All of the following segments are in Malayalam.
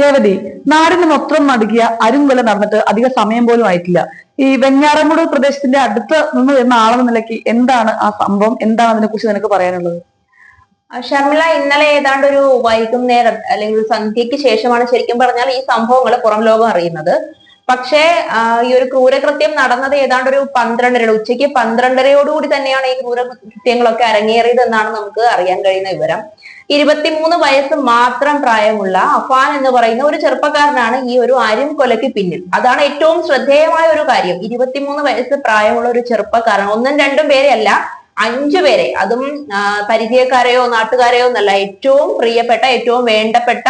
രേവതി നാടിന് മൊത്തം നടുക്കിയ അരുംകൊല നടന്നിട്ട് അധിക സമയം പോലും ആയിട്ടില്ല. ഈ വെഞ്ഞാറമൂട് പ്രദേശത്തിന്റെ അടുത്ത് നിന്ന് വരുന്ന ആളെന്ന നിലയ്ക്ക് എന്താണ് ആ സംഭവം? എന്താണ് അതിനെ കുറിച്ച് നിനക്ക് പറയാനുള്ളത്? ഷർമിള ഇന്നലെ ഏതാണ്ട് ഒരു വൈകുന്നേരം അല്ലെങ്കിൽ ഒരു ശേഷമാണ് ശരിക്കും പറഞ്ഞാൽ ഈ സംഭവങ്ങൾ പുറം ലോകം അറിയുന്നത്. പക്ഷേ ഈ ഒരു ക്രൂരകൃത്യം നടന്നത് ഏതാണ്ട് ഒരു പന്ത്രണ്ടര ഉച്ചയ്ക്ക് പന്ത്രണ്ടരയോടുകൂടി തന്നെയാണ് ഈ ക്രൂരകൃത്യങ്ങളൊക്കെ അരങ്ങേറിയത് എന്നാണ് നമുക്ക് അറിയാൻ കഴിയുന്ന വിവരം. ഇരുപത്തിമൂന്ന് വയസ്സ് മാത്രം പ്രായമുള്ള അഫാൻ എന്ന് പറയുന്ന ഒരു ചെറുപ്പക്കാരനാണ് ഈ ഒരു അരും കൊലയ്ക്ക് പിന്നിൽ. അതാണ് ഏറ്റവും ശ്രദ്ധേയമായ ഒരു കാര്യം. ഇരുപത്തിമൂന്ന് വയസ്സ് പ്രായമുള്ള ഒരു ചെറുപ്പക്കാരൻ ഒന്നും രണ്ടും പേരെയല്ല അഞ്ചു പേരെ. അതും പരിചയക്കാരെയോ നാട്ടുകാരെയോ എന്നല്ല ഏറ്റവും പ്രിയപ്പെട്ട ഏറ്റവും വേണ്ടപ്പെട്ട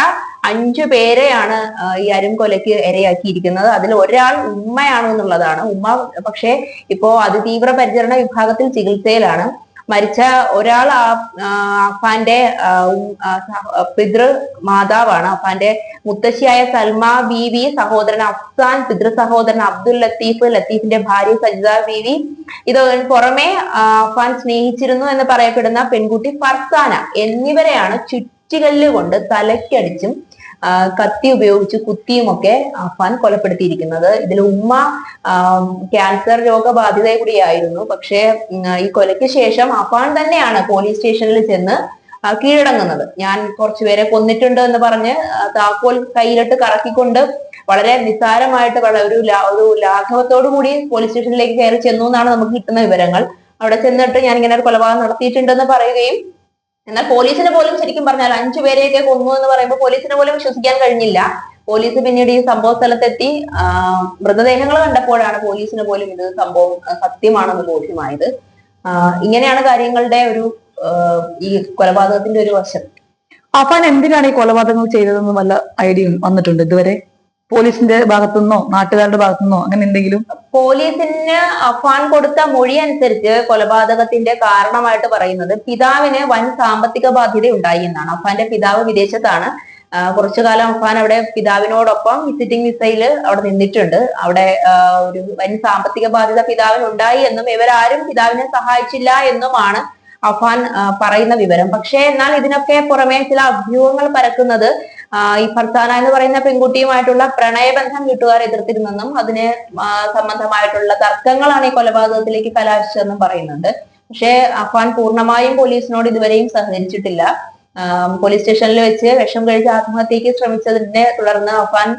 അഞ്ചു പേരെയാണ് ഈ ഈ അരുംകൊലയ്ക്ക് ഇരയാക്കിയിരിക്കുന്നത്. അതിൽ ഒരാൾ ഉമ്മയാണ് എന്നുള്ളതാണ് ഉമ്മ പക്ഷേ ഇപ്പോ അതിതീവ്ര പരിചരണ വിഭാഗത്തിൽ ചികിത്സയിലാണ്. മരിച്ച ഒരാൾ അഫാന്റെ പിതൃ മാതാവാണ് അഫാന്റെ മുത്തശ്ശിയായ സൽമ ബീവി സഹോദരൻ അഫ്സാൻ പിതൃ സഹോദരൻ അബ്ദുൽ ലത്തീഫ് ലത്തീഫിന്റെ ഭാര്യ സജിദ ബീവി. ഇത് പുറമെ അഫാൻ സ്നേഹിച്ചിരുന്നു എന്ന് പറയപ്പെടുന്ന പെൺകുട്ടി ഫർസാന എന്നിവരെയാണ് ചുറ്റികല്ല് കൊണ്ട് തലയ്ക്കടിച്ചും ആ, കത്തി ഉപയോഗിച്ച് കുത്തിയുമൊക്കെ അഫാൻ കൊലപ്പെടുത്തിയിരിക്കുന്നത്. ഇതിൽ ഉമ്മ ക്യാൻസർ രോഗബാധിത കൂടിയായിരുന്നു. പക്ഷേ ഈ കൊലയ്ക്ക് ശേഷം അഫാൻ തന്നെയാണ് പോലീസ് സ്റ്റേഷനിൽ ചെന്ന് കീഴടങ്ങുന്നത്. ഞാൻ കുറച്ചുപേരെ കൊന്നിട്ടുണ്ട് എന്ന് പറഞ്ഞ് താക്കോൽ കയ്യിലിട്ട് കറക്കിക്കൊണ്ട് വളരെ നിസ്സാരമായിട്ട് വളരെ ഒരു ഒരു ലാഘവത്തോടു കൂടി പോലീസ് സ്റ്റേഷനിലേക്ക് കയറി ചെന്നു എന്നാണ് നമുക്ക് കിട്ടുന്ന വിവരങ്ങൾ. അവിടെ ചെന്നിട്ട് ഞാൻ ഇങ്ങനെ ഒരു കൊലപാതകം നടത്തിയിട്ടുണ്ടെന്ന് പറയുകയും എന്നാൽ പോലീസിനെ പോലും ശരിക്കും പറഞ്ഞാൽ അഞ്ചു പേരെയൊക്കെ കൊന്നു എന്ന് പറയുമ്പോൾ പോലീസിനെ പോലും വിശ്വസിക്കാൻ കഴിഞ്ഞില്ല. പോലീസ് പിന്നീട് ഈ സംഭവ സ്ഥലത്തെത്തി. മൃതദേഹങ്ങൾ കണ്ടപ്പോഴാണ് പോലീസിന് പോലും ഇത് സംഭവം സത്യമാണെന്ന് ബോധ്യമായത്. ഇങ്ങനെയാണ് കാര്യങ്ങളുടെ ഒരു ഈ കൊലപാതകത്തിന്റെ ഒരു വശം. അഫാൻ എന്തിനാണ് ഈ കൊലപാതകങ്ങൾ ചെയ്തതെന്ന് വല്ല ഐഡിയ വന്നിട്ടുണ്ട് ഇതുവരെ? പോലീസിന്റെ ഭാഗത്തുനിന്നോ നാട്ടുകാരുടെ ഭാഗത്തുനിന്നോ അങ്ങനെ എന്തെങ്കിലും? പോലീസിന് അഫാൻ കൊടുത്ത മൊഴി അനുസരിച്ച് കൊലപാതകത്തിന്റെ കാരണമായിട്ട് പറയുന്നത് പിതാവിന് വൻ സാമ്പത്തിക ബാധ്യത ഉണ്ടായി എന്നാണ്. അഫാന്റെ പിതാവ് വിദേശത്താണ്. കുറച്ചു കാലം അഫാൻ അവിടെ പിതാവിനോടൊപ്പം വിസിറ്റിംഗ് വിസയിൽ അവിടെ നിന്നിട്ടുണ്ട്. അവിടെ ഒരു വൻ സാമ്പത്തിക ബാധ്യത പിതാവിന് ഉണ്ടായി എന്നും ഇവരാരും പിതാവിനെ സഹായിച്ചില്ല എന്നുമാണ് അഫാൻ പറയുന്ന വിവരം. പക്ഷേ എന്നാൽ ഇതിനൊക്കെ പുറമെ ചില അഭ്യൂഹങ്ങൾ പരക്കുന്നത് ഈ ഫർസാന എന്ന് പറയുന്ന പെൺകുട്ടിയുമായിട്ടുള്ള പ്രണയബന്ധം വീട്ടുകാർ എതിർത്തിരുന്നെന്നും അതിന് സംബന്ധമായിട്ടുള്ള തർക്കങ്ങളാണ് ഈ കൊലപാതകത്തിലേക്ക് കലാശിച്ചതെന്നും പറയുന്നുണ്ട്. പക്ഷേ അഫാൻ പൂർണമായും പോലീസിനോട് ഇതുവരെയും സഹകരിച്ചിട്ടില്ല. പോലീസ് സ്റ്റേഷനിൽ വെച്ച് വിഷം കഴിച്ച് ആത്മഹത്യക്ക് ശ്രമിച്ചതിനെ തുടർന്ന് അഫാൻ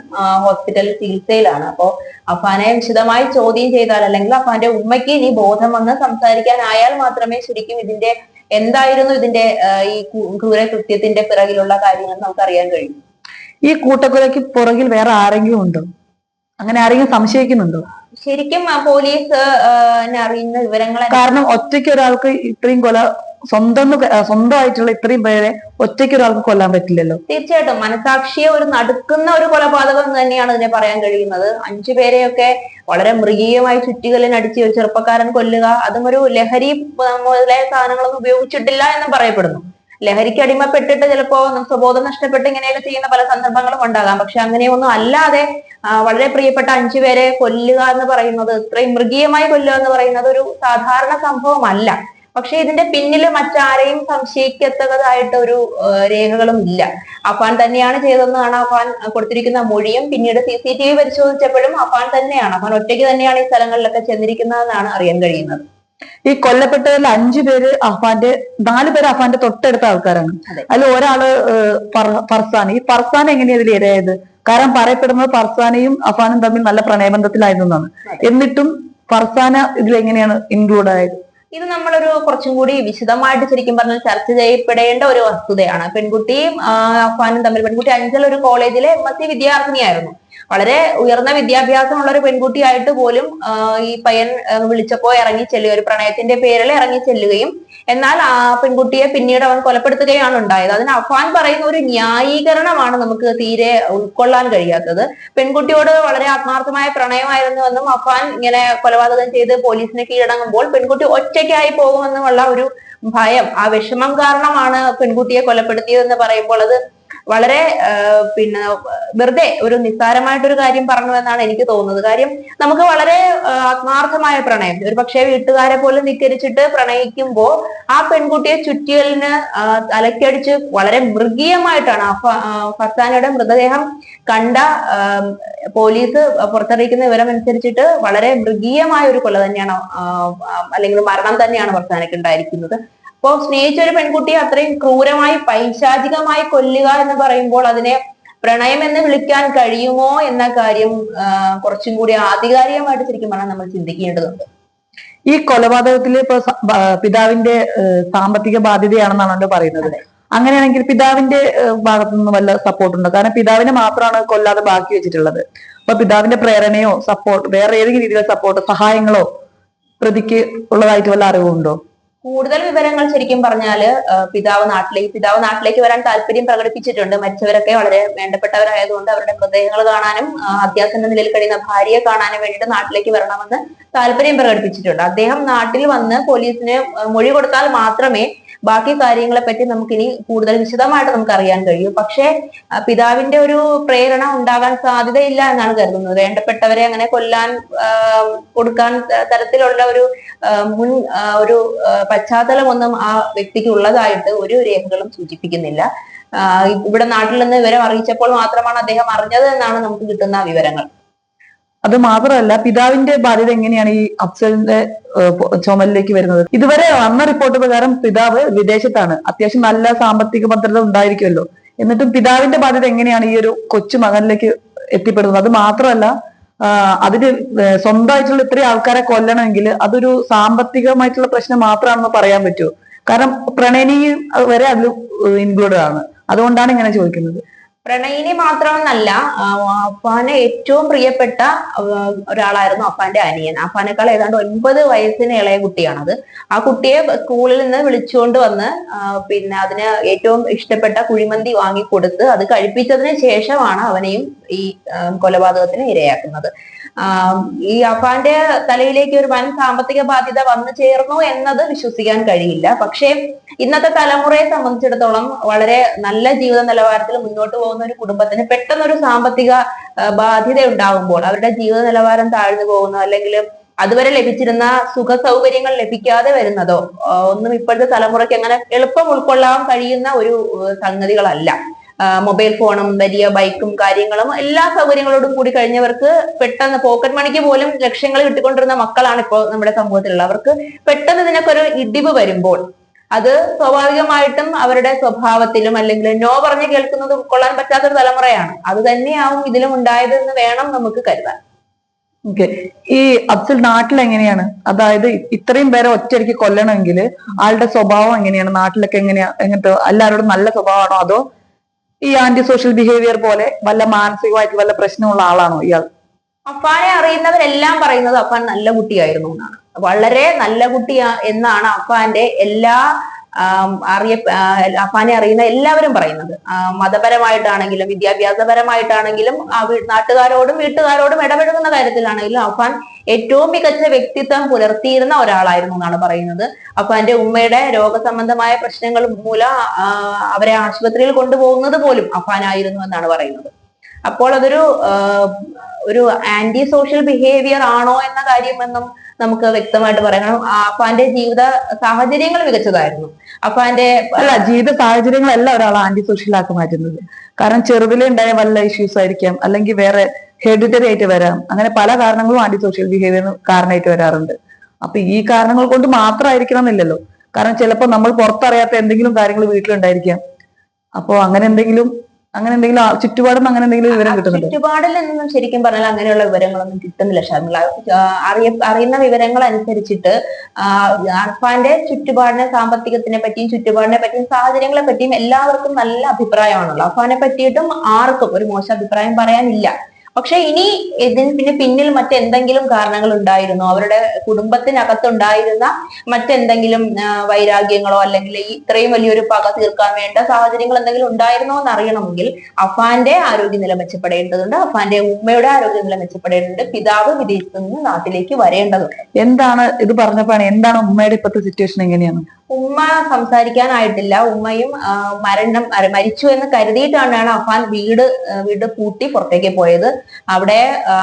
ഹോസ്പിറ്റലിൽ ചികിത്സയിലാണ്. അപ്പോ അഫാനെ വിശദമായി ചോദ്യം ചെയ്താൽ അല്ലെങ്കിൽ അഫാന്റെ ഉമ്മയ്ക്ക് ഇനി ബോധം വന്ന് സംസാരിക്കാനായാൽ മാത്രമേ ശരിക്കും ഇതിന്റെ എന്തായിരുന്നു ഇതിന്റെ ഈ ക്രൂര ക്രൂരകൃത്യത്തിന്റെ പിറകിലുള്ള കാര്യങ്ങൾ നമുക്ക് അറിയാൻ കഴിയും? ഈ കൂട്ടക്കൊലയ്ക്ക് പുറകിൽ വേറെ ആരെങ്കിലും ഉണ്ടോ? അങ്ങനെ ആരെങ്കിലും സംശയിക്കുന്നുണ്ടോ? ശരിക്കും പോലീസ് അറിയുന്ന വിവരങ്ങൾ കാരണം ഒറ്റയ്ക്ക് ഒരാൾക്ക് ഇത്രയും കൊല സ്വന്തം സ്വന്തമായിട്ടുള്ള ഇത്രയും പേരെ ഒറ്റയ്ക്ക് ഒരാൾക്ക് കൊല്ലാൻ പറ്റില്ലല്ലോ? തീർച്ചയായിട്ടും മനസാക്ഷിയെ ഒരു നടുക്കുന്ന ഒരു കൊലപാതകം തന്നെയാണ് ഇതിനെ പറയാൻ കഴിയുന്നത്. അഞ്ചു പേരെയൊക്കെ വളരെ മൃഗീയമായി ചുറ്റികലിനടിച്ച് ഒരു ചെറുപ്പക്കാരൻ കൊല്ലുക അതും ഒരു ലഹരി മുതലായ സാധനങ്ങളൊന്നും ഉപയോഗിച്ചിട്ടില്ല എന്ന് പറയപ്പെടുന്നു. ലഹരിക്ക് അടിമപ്പെട്ടിട്ട് ചിലപ്പോ സ്വബോധം നഷ്ടപ്പെട്ട് ഇങ്ങനെയൊക്കെ ചെയ്യുന്ന പല സന്ദർഭങ്ങളും ഉണ്ടാകാം. പക്ഷെ അങ്ങനെയൊന്നും അല്ലാതെ വളരെ പ്രിയപ്പെട്ട അഞ്ചു പേരെ കൊല്ലുക എന്ന് പറയുന്നത് ഇത്രയും മൃഗീയമായി കൊല്ലുക എന്ന് പറയുന്നത് ഒരു സാധാരണ സംഭവമല്ല. പക്ഷെ ഇതിന്റെ പിന്നിൽ മറ്റാരെയും സംശയിക്കത്തക്കതായിട്ട് ഒരു രേഖകളും ഇല്ല അഫാൻ തന്നെയാണ് ചെയ്തതെന്നാണ് അഫാൻ കൊടുത്തിരിക്കുന്ന മൊഴിയും. പിന്നീട് സി സി ടി വി പരിശോധിച്ചപ്പോഴും അഫാൻ തന്നെയാണ് അഫാൻ ഒറ്റയ്ക്ക് തന്നെയാണ് ഈ സ്ഥലങ്ങളിലൊക്കെ ചെന്നിരിക്കുന്നതെന്നാണ് അറിയാൻ കഴിയുന്നത്. ഈ കൊല്ലപ്പെട്ടതിൽ അഞ്ചു പേര് അഫാന്റെ നാല് പേര് അഫാന്റെ തൊട്ടടുത്ത ആൾക്കാരാണ്. അതെ. അതിൽ ഒരാൾ ഫർസാൻ ഈ ഫർസാൻ എങ്ങനെയാ ഇതിൽ ഇരയായത്? കാരണം പറയപ്പെടുന്നത് ഫർസാനയും അഫാനും തമ്മിൽ നല്ല പ്രണയബന്ധത്തിലായിരുന്നു എന്നാണ് എന്നിട്ടും ഫർസാന ഇതിൽ എങ്ങനെയാണ് ഇൻക്ലൂഡ് ആയത്? ഇത് നമ്മളൊരു കുറച്ചും കൂടി വിശദമായിട്ട് ശരിക്കും പറഞ്ഞാൽ ചർച്ച ചെയ്യപ്പെടേണ്ട ഒരു വസ്തുതയാണ്. പെൺകുട്ടിയും അഫ്വാനും തമ്മിൽ പെൺകുട്ടി അഞ്ചൽ ഒരു കോളേജിലെ എം എസ് സി വിദ്യാർത്ഥിനിയായിരുന്നു. വളരെ ഉയർന്ന വിദ്യാഭ്യാസമുള്ള ഒരു പെൺകുട്ടിയായിട്ട് പോലും ഈ പയ്യൻ വിളിച്ചപ്പോ ഇറങ്ങി ചെല്ലുക ഒരു പ്രണയത്തിന്റെ പേരിൽ ഇറങ്ങി ചെല്ലുകയും എന്നാൽ ആ പെൺകുട്ടിയെ പിന്നീട് അവൻ കൊലപ്പെടുത്തുകയാണ് ഉണ്ടായത്. അതിന് അഫാൻ പറയുന്ന ഒരു ന്യായീകരണമാണ് നമുക്ക് തീരെ ഉൾക്കൊള്ളാൻ കഴിയാത്തത്. പെൺകുട്ടിയോട് വളരെ ആത്മാർത്ഥമായ പ്രണയമായിരുന്നുവെന്നും അഫാൻ ഇങ്ങനെ കൊലപാതകം ചെയ്ത് പോലീസിനെ കീഴടങ്ങുമ്പോൾ പെൺകുട്ടി ഒറ്റയ്ക്കായി പോകുമെന്നുമുള്ള ഒരു ഭയം ആ വിഷമം കാരണമാണ് പെൺകുട്ടിയെ കൊലപ്പെടുത്തിയതെന്ന് പറയുമ്പോൾ അത് വളരെ പിന്നെ വെറുതെ ഒരു നിസ്സാരമായിട്ടൊരു കാര്യം പറഞ്ഞു എന്നാണ് എനിക്ക് തോന്നുന്നത്. കാര്യം നമുക്ക് വളരെ ആത്മാർത്ഥമായ പ്രണയം. ഒരു പക്ഷേ വീട്ടുകാരെ പോലും ധിക്കരിച്ചിട്ട് പ്രണയിക്കുമ്പോൾ ആ പെൺകുട്ടിയെ ചുറ്റിയലിന് അലക്കടിച്ച് വളരെ മൃഗീയമായിട്ടാണ് ഫസാനയുടെ മൃതദേഹം കണ്ട പോലീസ് പുറത്തറിയിക്കുന്ന വിവരം അനുസരിച്ചിട്ട് വളരെ മൃഗീയമായ ഒരു കൊല തന്നെയാണ് അല്ലെങ്കിൽ മരണം തന്നെയാണ് ഫർസാനയ്ക്ക് ഉണ്ടായിരിക്കുന്നത്. അപ്പോ സ്നേഹിച്ച ഒരു പെൺകുട്ടിയെ അത്രയും ക്രൂരമായി പൈശാചികമായി കൊല്ലുക എന്ന് പറയുമ്പോൾ അതിനെ പ്രണയം എന്ന് വിളിക്കാൻ കഴിയുമോ എന്ന കാര്യം കുറച്ചും കൂടി ആധികാരികമായിട്ട് ശരിക്കും പറഞ്ഞാൽ നമ്മൾ ചിന്തിക്കേണ്ടതുണ്ട്. ഈ കൊലപാതകത്തിൽ ഇപ്പൊ പിതാവിന്റെ സാമ്പത്തിക ബാധ്യതയാണെന്നാണല്ലോ പറയുന്നത്. അങ്ങനെയാണെങ്കിൽ പിതാവിന്റെ ഭാഗത്തു നിന്ന് വല്ല സപ്പോർട്ട് ഉണ്ടോ കാരണം പിതാവിനെ മാത്രമാണ് കൊല്ലാതെ ബാക്കി വെച്ചിട്ടുള്ളത്. അപ്പൊ പിതാവിന്റെ പ്രേരണയോ സപ്പോർട്ട് വേറെ ഏതെങ്കിലും രീതിയിലുള്ള സപ്പോർട്ട് സഹായങ്ങളോ പ്രതിക്ക് ഉള്ളതായിട്ട് വല്ല അറിവുണ്ടോ? കൂടുതൽ വിവരങ്ങൾ ശരിക്കും പറഞ്ഞാൽ പിതാവ് നാട്ടിലേക്ക് പിതാവ് നാട്ടിലേക്ക് വരാൻ താല്പര്യം പ്രകടിപ്പിച്ചിട്ടുണ്ട്. മരിച്ചവരൊക്കെ വളരെ വേണ്ടപ്പെട്ടവരായതുകൊണ്ട് അവരുടെ മൃതദേഹങ്ങൾ കാണാനും അത്യാസന്ന നിലയിൽ കഴിയുന്ന ഭാര്യയെ കാണാനും വേണ്ടിയിട്ട് നാട്ടിലേക്ക് വരണമെന്ന് താല്പര്യം പ്രകടിപ്പിച്ചിട്ടുണ്ട്. അദ്ദേഹം നാട്ടിൽ വന്ന് പോലീസിന് മൊഴി കൊടുത്താൽ മാത്രമേ ബാക്കി കാര്യങ്ങളെ പറ്റി നമുക്കിനി കൂടുതൽ വിശദമായിട്ട് നമുക്ക് അറിയാൻ കഴിയും. പക്ഷേ പിതാവിന്റെ ഒരു പ്രേരണ ഉണ്ടാകാൻ സാധ്യതയില്ല എന്നാണ് കരുതുന്നത്. വേണ്ടപ്പെട്ടവരെ അങ്ങനെ കൊല്ലാൻ കൊടുക്കാൻ തരത്തിലുള്ള ഒരു മുൻ ഒരു പശ്ചാത്തലം ഒന്നും ആ വ്യക്തിക്ക് ഉള്ളതായിട്ട് ഒരു രേഖകളും സൂചിപ്പിക്കുന്നില്ല. ഇവിടെ നാട്ടിൽ നിന്ന് വിവരം അറിയിച്ചപ്പോൾ മാത്രമാണ് അദ്ദേഹം അറിഞ്ഞത് എന്നാണ് നമുക്ക് കിട്ടുന്ന വിവരങ്ങൾ. അത് മാത്രമല്ല പിതാവിന്റെ ബാധ്യത എങ്ങനെയാണ് ഈ അഫ്സലിന്റെ ചുമലിലേക്ക് വരുന്നത്? ഇതുവരെ വന്ന റിപ്പോർട്ട് പ്രകാരം പിതാവ് വിദേശത്താണ്. അത്യാവശ്യം നല്ല സാമ്പത്തിക ഭദ്രത ഉണ്ടായിരിക്കുമല്ലോ. എന്നിട്ടും പിതാവിന്റെ ബാധ്യത എങ്ങനെയാണ് ഈ ഒരു കൊച്ചു മകനിലേക്ക് എത്തിപ്പെടുന്നത്? അത് മാത്രമല്ല അതിന് സ്വന്തമായിട്ടുള്ള ഇത്രയും ആൾക്കാരെ കൊല്ലണമെങ്കിൽ അതൊരു സാമ്പത്തികമായിട്ടുള്ള പ്രശ്നം മാത്രമാണെന്ന് പറയാൻ പറ്റുമോ കാരണം പ്രണയിനിയും വരെ അതിൽ ഇൻക്ലൂഡഡ് ആണ്. അതുകൊണ്ടാണ് ഇങ്ങനെ ചോദിക്കുന്നത്. പ്രണയിനി മാത്രമെന്നല്ല അപ്പാന് ഏറ്റവും പ്രിയപ്പെട്ട ഒരാളായിരുന്നു അപ്പാന്റെ അനിയൻ. അപ്പാനേക്കാൾ ഏതാണ്ട് ഒൻപത് വയസ്സിന് ഇളയ കുട്ടിയാണത്. ആ കുട്ടിയെ സ്കൂളിൽ നിന്ന് വിളിച്ചുകൊണ്ട് വന്ന് പിന്നെ അതിന് ഏറ്റവും ഇഷ്ടപ്പെട്ട കുഴിമന്തി വാങ്ങിക്കൊടുത്ത് അത് കഴിപ്പിച്ചതിന് ശേഷമാണ് അവനെയും ഈ കൊലപാതകത്തിന് ഇരയാക്കുന്നത്. ഈ അഫാന്റെ തലയിലേക്ക് ഒരു വൻ സാമ്പത്തിക ബാധ്യത വന്നു ചേർന്നു എന്നത് വിശ്വസിക്കാൻ കഴിയില്ല. പക്ഷേ ഇന്നത്തെ തലമുറയെ സംബന്ധിച്ചിടത്തോളം വളരെ നല്ല ജീവിത നിലവാരത്തിൽ മുന്നോട്ട് പോകുന്ന ഒരു കുടുംബത്തിന് പെട്ടെന്നൊരു സാമ്പത്തിക ബാധ്യത ഉണ്ടാകുമ്പോൾ അവരുടെ ജീവിത നിലവാരം താഴ്ന്നു പോകുന്നു അല്ലെങ്കിൽ അതുവരെ ലഭിച്ചിരുന്ന സുഖ സൗകര്യങ്ങൾ ലഭിക്കാതെ വരുന്നതോ ഒന്നും ഇപ്പോഴത്തെ തലമുറയ്ക്ക് അങ്ങനെ എളുപ്പം ഉൾക്കൊള്ളാൻ കഴിയുന്ന ഒരു സംഗതികളല്ല. മൊബൈൽ ഫോണും വലിയ ബൈക്കും കാര്യങ്ങളും എല്ലാ സൗകര്യങ്ങളോടും കൂടി കഴിഞ്ഞവർക്ക് പെട്ടെന്ന് പോക്കറ്റ് മണിക്ക് പോലും ലക്ഷ്യങ്ങൾ കിട്ടിക്കൊണ്ടിരുന്ന മക്കളാണ് ഇപ്പോൾ നമ്മുടെ സമൂഹത്തിലുള്ള അവർക്ക് പെട്ടെന്ന് ഇതിനൊക്കെ ഒരു ഇടിവ് വരുമ്പോൾ അത് സ്വാഭാവികമായിട്ടും അവരുടെ സ്വഭാവത്തിലും അല്ലെങ്കിൽ നോ പറഞ്ഞ് കേൾക്കുന്നത് ഉൾക്കൊള്ളാൻ പറ്റാത്തൊരു തലമുറയാണ്. അത് തന്നെയാവും ഇതിലും ഉണ്ടായത് എന്ന് വേണം നമുക്ക് കരുതാൻ. ഈ അബ്ദുൽ നാട്ടിൽ എങ്ങനെയാണ്? അതായത് ഇത്രയും പേരെ ഒറ്റയ്ക്ക് കൊല്ലണമെങ്കിൽ ആളുടെ സ്വഭാവം എങ്ങനെയാണ്? നാട്ടിലൊക്കെ എങ്ങനെയാ? എങ്ങനത്തെ എല്ലാവരോടും നല്ല സ്വഭാവമാണോ അതോ ഈ ആന്റി സോഷ്യൽ ബിഹേവിയർ പോലെ വല്ല മാനസികമായിട്ട് വല്ല പ്രശ്നമുള്ള ആളാണോ ഇയാൾ? അഫാനെ അറിയുന്നവരെല്ലാം പറയുന്നത് അഫാൻ നല്ല കുട്ടിയായിരുന്നു എന്നാണ്. വളരെ നല്ല കുട്ടി എന്നാണ് അഫാന്റെ എല്ലാ അറിയ അഫാനെ അറിയുന്ന എല്ലാവരും പറയുന്നത്. മതപരമായിട്ടാണെങ്കിലും വിദ്യാഭ്യാസപരമായിട്ടാണെങ്കിലും നാട്ടുകാരോടും വീട്ടുകാരോടും ഇടപെടുന്ന കാര്യത്തിലാണെങ്കിലും അഫാൻ ഏറ്റവും മികച്ച വ്യക്തിത്വം പുലർത്തിയിരുന്ന ഒരാളായിരുന്നു എന്നാണ് പറയുന്നത്. അപ്പൊ എന്റെ ഉമ്മയുടെ രോഗസംബന്ധമായ പ്രശ്നങ്ങൾ മൂലം അവരെ ആശുപത്രിയിൽ കൊണ്ടുപോകുന്നത് പോലും അഫാനായിരുന്നു എന്നാണ് പറയുന്നത്. അപ്പോൾ അതൊരു ഒരു ആന്റി സോഷ്യൽ ബിഹേവിയർ ആണോ എന്ന കാര്യമെന്നും നമുക്ക് വ്യക്തമായിട്ട് പറയണം അഫാന്റെ ജീവിത സാഹചര്യങ്ങൾ മികച്ചതായിരുന്നു. അഫാന്റെ അല്ല ജീവിത സാഹചര്യങ്ങളല്ല ഒരാൾ ആന്റി സോഷ്യൽ ആക്കി മാറ്റുന്നത്. കാരണം ചെറുതിലുണ്ടായ വല്ല ഇഷ്യൂസ് ആയിരിക്കാം. അല്ലെങ്കിൽ വേറെ ഹെഡിറ്ററി ആയിട്ട് വരാം. അങ്ങനെ പല കാരണങ്ങളും ആന്റി സോഷ്യൽ ബിഹേവിയറിന് കാരണമായിട്ട് വരാറുണ്ട്. അപ്പൊ ഈ കാരണങ്ങൾ കൊണ്ട് മാത്രമായിരിക്കണം എന്നില്ലല്ലോ. കാരണം ചിലപ്പോൾ നമ്മൾ പുറത്തറിയാത്ത എന്തെങ്കിലും കാര്യങ്ങൾ വീട്ടിലുണ്ടായിരിക്കാം. അപ്പോ അങ്ങനെ എന്തെങ്കിലും അങ്ങനെ എന്തെങ്കിലും ചുറ്റുപാടും അങ്ങനെ എന്തെങ്കിലും വിവരം കിട്ടുന്നുണ്ട്? ചുറ്റുപാടിൽ നിന്നും ശരിക്കും പറഞ്ഞാൽ അങ്ങനെയുള്ള വിവരങ്ങളൊന്നും കിട്ടുന്നില്ല ഷർമിള അറിയ അറിയുന്ന വിവരങ്ങൾ അനുസരിച്ചിട്ട് അർഫാന്റെ ചുറ്റുപാടിനെ സാമ്പത്തികത്തിനെ പറ്റിയും ചുറ്റുപാടിനെ പറ്റിയും സാഹചര്യങ്ങളെ പറ്റിയും എല്ലാവർക്കും നല്ല അഭിപ്രായമാണല്ലോ അർഫാനെ പറ്റിയിട്ടും ആർക്കും ഒരു മോശം അഭിപ്രായം പറയാനില്ല. പക്ഷെ ഇനി ഇതിന് പിന്നെ പിന്നിൽ മറ്റെന്തെങ്കിലും കാരണങ്ങൾ ഉണ്ടായിരുന്നു അവരുടെ കുടുംബത്തിനകത്തുണ്ടായിരുന്ന മറ്റെന്തെങ്കിലും വൈരാഗ്യങ്ങളോ അല്ലെങ്കിൽ ഇത്രയും വലിയൊരു പക തീർക്കാൻ വേണ്ട സാഹചര്യങ്ങൾ എന്തെങ്കിലും ഉണ്ടായിരുന്നോ എന്ന് അറിയണമെങ്കിൽ അഫാന്റെ ആരോഗ്യനില മെച്ചപ്പെടേണ്ടതുണ്ട്. അഫാന്റെ ഉമ്മയുടെ ആരോഗ്യനില മെച്ചപ്പെടേണ്ടതുണ്ട്. പിതാവ് വിദേശത്ത് നിന്ന് നാട്ടിലേക്ക് വരേണ്ടതുണ്ട്. എന്താണ് ഇത് പറഞ്ഞപ്പോഴാണ് എന്താണ് ഉമ്മയുടെ ഇപ്പോഴത്തെ സിറ്റുവേഷൻ എങ്ങനെയാണ്? ഉമ്മ സംസാരിക്കാനായിട്ടില്ല. ഉമ്മയും മരണം മരിച്ചു എന്ന് കരുതിയിട്ടാണ് അഫാൻ വീട് വീട് പൂട്ടി പുറത്തേക്ക് പോയത്. അവിടെ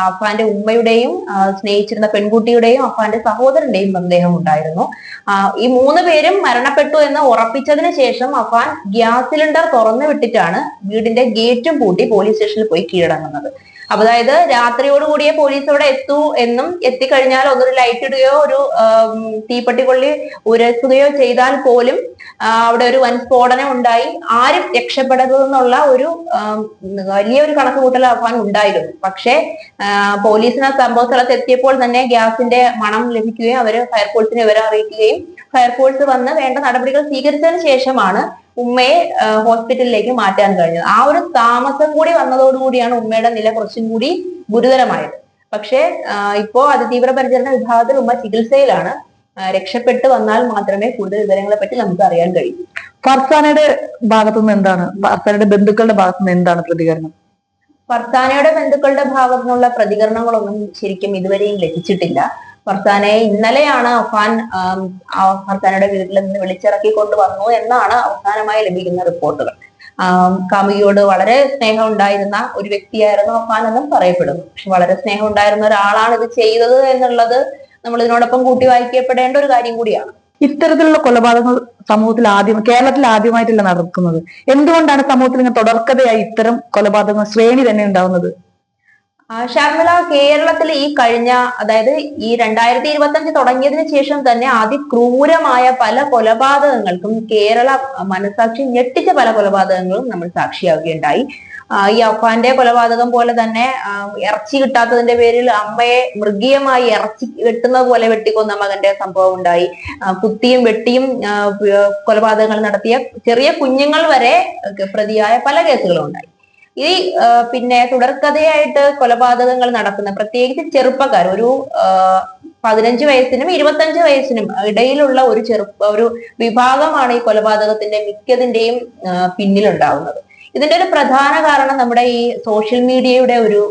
അഫാന്റെ ഉമ്മയുടെയും സ്നേഹിച്ചിരുന്ന പെൺകുട്ടിയുടെയും അഫാന്റെ സഹോദരന്റെയും മൃതദേഹം ഉണ്ടായിരുന്നു. ഈ മൂന്ന് പേരും മരണപ്പെട്ടു എന്ന് ഉറപ്പിച്ചതിന് ശേഷം അഫാൻ ഗ്യാസ് സിലിണ്ടർ തുറന്നു വിട്ടിട്ടാണ് വീടിന്റെ ഗേറ്റും പൂട്ടി പോലീസ് സ്റ്റേഷനിൽ പോയി കീഴടങ്ങുന്നത്. അപ്പൊ അതായത് രാത്രിയോട് കൂടിയേ പോലീസ് അവിടെ എത്തൂ എന്നും എത്തിക്കഴിഞ്ഞാൽ ഒന്നൊരു ലൈറ്റ് ഇടുകയോ ഒരു തീപ്പെട്ടിക്കൊള്ളി തീപ്പെട്ടി കൊള്ളി ഉരസുകയോ ചെയ്താൽ പോലും അവിടെ ഒരു വൻ സ്ഫോടനം ഉണ്ടായി. ആരും രക്ഷപ്പെടരുതെന്നുള്ള ഒരു ആം, വലിയൊരു കണക്കുകൂട്ടൽ അഫാൻ ഉണ്ടായിരുന്നു. പക്ഷേ പോലീസിന് സംഭവ സ്ഥലത്ത് എത്തിയപ്പോൾ തന്നെ ഗ്യാസിന്റെ മണം ലഭിക്കുകയും അവർ ഫയർഫോഴ്സിനെ വിവരം അറിയിക്കുകയും ഫയർഫോഴ്സ് വന്ന് വേണ്ട നടപടികൾ സ്വീകരിച്ചതിന് ശേഷമാണ് ഉമ്മയെ ഹോസ്പിറ്റലിലേക്ക് മാറ്റാൻ കഴിഞ്ഞത്. ആ ഒരു താമസം കൂടി വന്നതോടുകൂടിയാണ് ഉമ്മയുടെ നില കുറച്ചും കൂടി ഗുരുതരമായത്. പക്ഷേ ഇപ്പോ അതിതീവ്ര പരിചരണ വിഭാഗത്തിൽ ഉമ്മ ചികിത്സയിലാണ്. രക്ഷപ്പെട്ട് വന്നാൽ മാത്രമേ കൂടുതൽ വിവരങ്ങളെ പറ്റി നമുക്ക് അറിയാൻ കഴിയൂ. ഫർസാനയുടെ ഭാഗത്തു നിന്ന് എന്താണ്? ഫർസാനയുടെ ബന്ധുക്കളുടെ ഭാഗത്തു നിന്ന് എന്താണ് പ്രതികരണം? ഫർസാനയുടെ ബന്ധുക്കളുടെ ഭാഗത്തു നിന്നുള്ള പ്രതികരണങ്ങളൊന്നും ശരിക്കും ഇതുവരെയും ലഭിച്ചിട്ടില്ല. ഫർസാനയെ ഇന്നലെയാണ് അഫാൻ ഭർത്താനയുടെ വീട്ടിൽ നിന്ന് വിളിച്ചിറക്കി കൊണ്ടുവന്നു എന്നാണ് അവസാനമായി ലഭിക്കുന്ന റിപ്പോർട്ടുകൾ. കമിയോട് വളരെ സ്നേഹം ഉണ്ടായിരുന്ന ഒരു വ്യക്തിയായിരുന്നു അഫാൻ എന്നും പറയപ്പെടുന്നു. പക്ഷെ വളരെ സ്നേഹം ഉണ്ടായിരുന്ന ഒരാളാണ് ഇത് ചെയ്തത് എന്നുള്ളത് നമ്മൾ ഇതിനോടൊപ്പം കൂട്ടി വായിക്കപ്പെടേണ്ട ഒരു കാര്യം കൂടിയാണ്. ഇത്തരത്തിലുള്ള കൊലപാതകങ്ങൾ സമൂഹത്തിൽ ആദ്യം കേരളത്തിൽ ആദ്യമായിട്ടല്ല നടക്കുന്നത്? എന്തുകൊണ്ടാണ് സമൂഹത്തിൽ ഇങ്ങനെ തുടർക്കഥയായി ഇത്തരം കൊലപാതകങ്ങൾ ശ്രേണി തന്നെ ഉണ്ടാവുന്നത്? ഷർമിള കേരളത്തിൽ ഈ കഴിഞ്ഞ അതായത് ഈ രണ്ടായിരത്തി ഇരുപത്തി അഞ്ച് തുടങ്ങിയതിന് ശേഷം തന്നെ അതിക്രൂരമായ പല കൊലപാതകങ്ങൾക്കും കേരള മനസാക്ഷി ഞെട്ടിച്ച പല കൊലപാതകങ്ങളും നമ്മൾ സാക്ഷിയാവുകയുണ്ടായി. ഈ അഫാന്റെ കൊലപാതകം പോലെ തന്നെ ഇറച്ചി കിട്ടാത്തതിന്റെ പേരിൽ അമ്മയെ മൃഗീയമായി ഇറച്ചി വെട്ടുന്നത് പോലെ വെട്ടിക്കൊന്ന മകന്റെ സംഭവം ഉണ്ടായി. കുത്തിയും വെട്ടിയും കൊലപാതകങ്ങൾ നടത്തിയ ചെറിയ കുഞ്ഞുങ്ങൾ വരെ പ്രതിയായ പല കേസുകളും ഉണ്ടായി. ഈ പിന്നെ തുടർക്കഥയായിട്ട് കൊലപാതകങ്ങൾ നടക്കുന്ന പ്രത്യേകിച്ച് ചെറുപ്പക്കാർ ഒരു പതിനഞ്ച് വയസ്സിനും ഇരുപത്തഞ്ച് വയസ്സിനും ഇടയിലുള്ള ഒരു ചെറുപ്പ ഒരു വിഭാഗമാണ് ഈ കൊലപാതകത്തിന്റെ മിക്കതിന്റെയും പിന്നിലുണ്ടാവുന്നത്. ഇതിന്റെ ഒരു പ്രധാന കാരണം നമ്മുടെ ഈ സോഷ്യൽ മീഡിയയുടെ ഒരു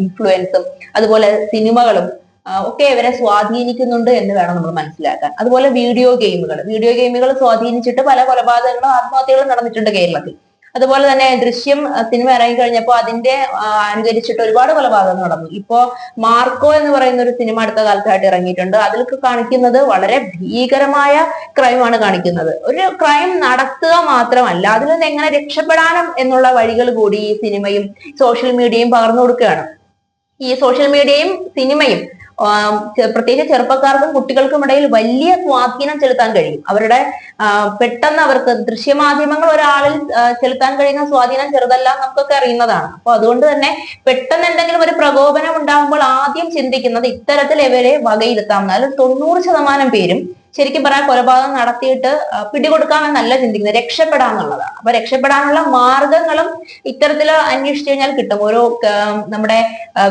ഇൻഫ്ലുവൻസും അതുപോലെ സിനിമകളും ഒക്കെ ഇവരെ സ്വാധീനിക്കുന്നുണ്ട് എന്ന് വേണം നമ്മൾ മനസ്സിലാക്കാൻ. അതുപോലെ വീഡിയോ ഗെയിമുകൾ. വീഡിയോ ഗെയിമുകൾ സ്വാധീനിച്ചിട്ട് പല കൊലപാതകങ്ങളും ആത്മഹത്യകളും നടന്നിട്ടുണ്ട് കേരളത്തിൽ. അതുപോലെ തന്നെ ദൃശ്യം സിനിമ ഇറങ്ങി കഴിഞ്ഞപ്പോൾ അതിന്റെ അനുകരിച്ചിട്ട് ഒരുപാട് കൊലപാതകം നടന്നു. ഇപ്പോ മാർക്കോ എന്ന് പറയുന്ന ഒരു സിനിമ അടുത്ത കാലത്തായിട്ട് ഇറങ്ങിയിട്ടുണ്ട്. അതിൽ കാണിക്കുന്നത് വളരെ ഭീകരമായ ക്രൈമാണ് കാണിക്കുന്നത്. ഒരു ക്രൈം നടത്തുക മാത്രമല്ല അതിൽ നിന്ന് എങ്ങനെ രക്ഷപ്പെടാനും എന്നുള്ള വഴികൾ കൂടി ഈ സിനിമയും സോഷ്യൽ മീഡിയയും പകർന്നു കൊടുക്കുകയാണ്. ഈ സോഷ്യൽ മീഡിയയും സിനിമയും പ്രത്യേകിച്ച് ചെറുപ്പക്കാർക്കും കുട്ടികൾക്കും ഇടയിൽ വലിയ സ്വാധീനം ചെലുത്താൻ കഴിയും. അവരുടെ പെട്ടെന്ന് അവർക്ക് ദൃശ്യമാധ്യമങ്ങൾ ഒരാളിൽ ചെലുത്താൻ കഴിയുന്ന സ്വാധീനം ചെറുതല്ല നമുക്കൊക്കെ അറിയുന്നതാണ്. അപ്പൊ അതുകൊണ്ട് തന്നെ പെട്ടെന്ന് എന്തെങ്കിലും ഒരു പ്രകോപനം ഉണ്ടാകുമ്പോൾ ആദ്യം ചിന്തിക്കുന്നത് ഇത്തരത്തിൽ ഇവരെ വകയിരുത്താം എന്നാലും തൊണ്ണൂറ് ശതമാനം പേരും ശരിക്കും പറയാൻ കൊലപാതകം നടത്തിയിട്ട് പിടികൊടുക്കാമെന്നല്ല ചിന്തിക്കുന്നത് രക്ഷപ്പെടാന്നുള്ളതാണ്. അപ്പൊ രക്ഷപ്പെടാനുള്ള മാർഗങ്ങളും ഇത്തരത്തിൽ അന്വേഷിച്ചു കഴിഞ്ഞാൽ കിട്ടും. ഓരോ നമ്മുടെ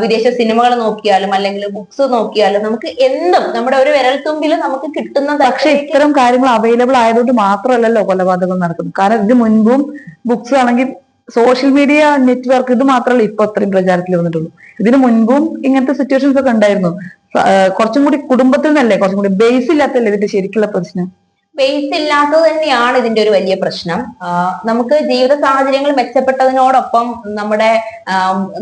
വിദേശ സിനിമകൾ നോക്കിയാലും അല്ലെങ്കിൽ ബുക്സ് നോക്കിയാലും നമുക്ക് എന്തും നമ്മുടെ ഒരു വിരൽത്തുമ്പിൽ നമുക്ക് കിട്ടുന്ന പക്ഷെ ഇത്തരം കാര്യങ്ങൾ അവൈലബിൾ ആയതുകൊണ്ട് മാത്രമല്ലല്ലോ കൊലപാതകം നടക്കുന്നത്. കാരണം ഇതിന് മുൻപും ബുക്സ് ആണെങ്കിൽ സോഷ്യൽ മീഡിയ നെറ്റ്വർക്ക് ഇത് മാത്രമല്ല ഇപ്പൊ അത്രയും പ്രചാരത്തിൽ വന്നിട്ടുള്ളൂ. ഇതിനു മുൻപും ഇങ്ങനത്തെ സിറ്റുവേഷൻസ് ഒക്കെ ഉണ്ടായിരുന്നു. കുറച്ചും കൂടി കുടുംബത്തിൽ നിന്നല്ലേ കുറച്ചും കൂടി ബേസ് ഇല്ലാത്തല്ലേ ഇതിന്റെ ശരിക്കുള്ള പ്രശ്നം? ബേസ് ഇല്ലാത്തത് തന്നെയാണ് ഇതിന്റെ ഒരു വലിയ പ്രശ്നം. നമുക്ക് ജീവിത സാഹചര്യങ്ങൾ മെച്ചപ്പെട്ടതിനോടൊപ്പം നമ്മുടെ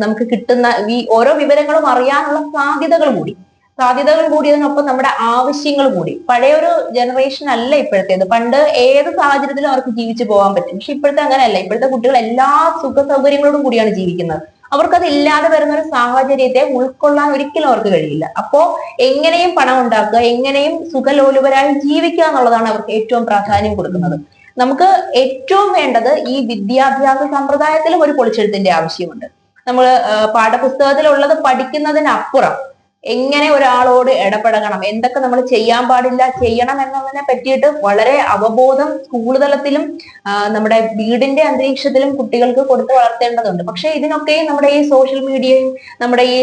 നമുക്ക് കിട്ടുന്ന ഈ ഓരോ വിവരങ്ങളും അറിയാനുള്ള സാധ്യതകൾ കൂടി. സാധ്യതകൾ കൂടിയതിനൊപ്പം നമ്മുടെ ആവശ്യങ്ങൾ കൂടി. പഴയ ഒരു ജനറേഷൻ അല്ല ഇപ്പോഴത്തേത്. പണ്ട് ഏത് സാഹചര്യത്തിലും അവർക്ക് ജീവിച്ചു പോകാൻ പറ്റും. പക്ഷെ ഇപ്പോഴത്തെ അങ്ങനെയല്ല. ഇപ്പോഴത്തെ കുട്ടികൾ എല്ലാ സുഖ സൗകര്യങ്ങളോടും കൂടിയാണ് ജീവിക്കുന്നത്. അവർക്കത് ഇല്ലാതെ വരുന്ന ഒരു സാഹചര്യത്തെ ഉൾക്കൊള്ളാൻ ഒരിക്കലും അവർക്ക് കഴിയില്ല. അപ്പോ എങ്ങനെയും പണം ഉണ്ടാക്കുക എങ്ങനെയും സുഖലോലുപരായി ജീവിക്കുക എന്നുള്ളതാണ് അവർക്ക് ഏറ്റവും പ്രാധാന്യം കൊടുക്കുന്നത്. നമുക്ക് ഏറ്റവും വേണ്ടത് ഈ വിദ്യാഭ്യാസ സമ്പ്രദായത്തിലും ഒരു പൊളിച്ചെഴുത്തിന്റെ ആവശ്യമുണ്ട്. നമ്മൾ പാഠപുസ്തകത്തിലുള്ളത് പഠിക്കുന്നതിനപ്പുറം എങ്ങനെ ഒരാളോട് ഇടപഴകണം? എന്തൊക്കെ നമ്മൾ ചെയ്യാൻ പാടില്ല? ചെയ്യണം എന്നതിനെ പറ്റിയിട്ട് വളരെ അവബോധം സ്കൂൾ തലത്തിലും നമ്മുടെ വീടിന്റെ അന്തരീക്ഷത്തിലും കുട്ടികൾക്ക് കൊടുത്തു വളർത്തേണ്ടതുണ്ട്. പക്ഷെ ഇതിനൊക്കെ നമ്മുടെ ഈ സോഷ്യൽ മീഡിയയും നമ്മുടെ ഈ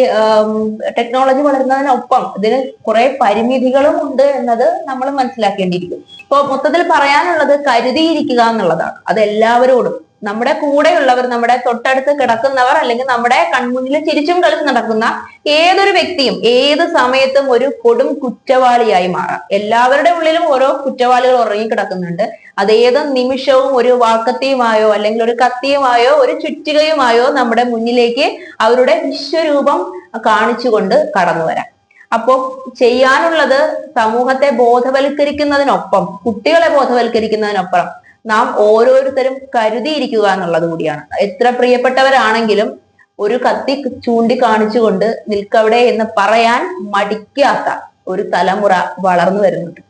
ടെക്നോളജി വളരുന്നതിനൊപ്പം ഇതിന് കുറെ പരിമിതികളും ഉണ്ട് എന്നത് നമ്മൾ മനസ്സിലാക്കേണ്ടിയിരിക്കും ഇപ്പൊ മൊത്തത്തിൽ പറയാനുള്ളത് കരുതിയിരിക്കുക എന്നുള്ളതാണ്. അത് എല്ലാവരോടും നമ്മുടെ കൂടെയുള്ളവർ നമ്മുടെ തൊട്ടടുത്ത് കിടക്കുന്നവർ അല്ലെങ്കിൽ നമ്മുടെ കൺമുന്നിൽ ചിരിച്ചും കളിച്ച് നടക്കുന്ന ഏതൊരു വ്യക്തിയും ഏത് സമയത്തും ഒരു കൊടും കുറ്റവാളിയായി മാറാം. എല്ലാവരുടെ ഉള്ളിലും ഓരോ കുറ്റവാളികൾ ഉറങ്ങിക്കിടക്കുന്നുണ്ട്. അത് ഏത് നിമിഷവും ഒരു വാക്കത്തിയുമായോ അല്ലെങ്കിൽ ഒരു കത്തിയുമായോ ഒരു ചുറ്റികയുമായോ നമ്മുടെ മുന്നിലേക്ക് അവരുടെ വിശ്വരൂപം കാണിച്ചുകൊണ്ട് കടന്നു വരാം. അപ്പോ ചെയ്യാനുള്ളത് സമൂഹത്തെ ബോധവൽക്കരിക്കുന്നതിനൊപ്പം കുട്ടികളെ ബോധവൽക്കരിക്കുന്നതിനൊപ്പം നാം ഓരോരുത്തരും കരുതിയിരിക്കുക എന്നുള്ളത് കൂടിയാണ്. എത്ര പ്രിയപ്പെട്ടവരാണെങ്കിലും ഒരു കത്തി ചൂണ്ടിക്കാണിച്ചുകൊണ്ട് നിൽക്കവിടെ എന്ന് പറയാൻ മടിക്കാത്ത ഒരു തലമുറ വളർന്നു വരുന്നുണ്ട്.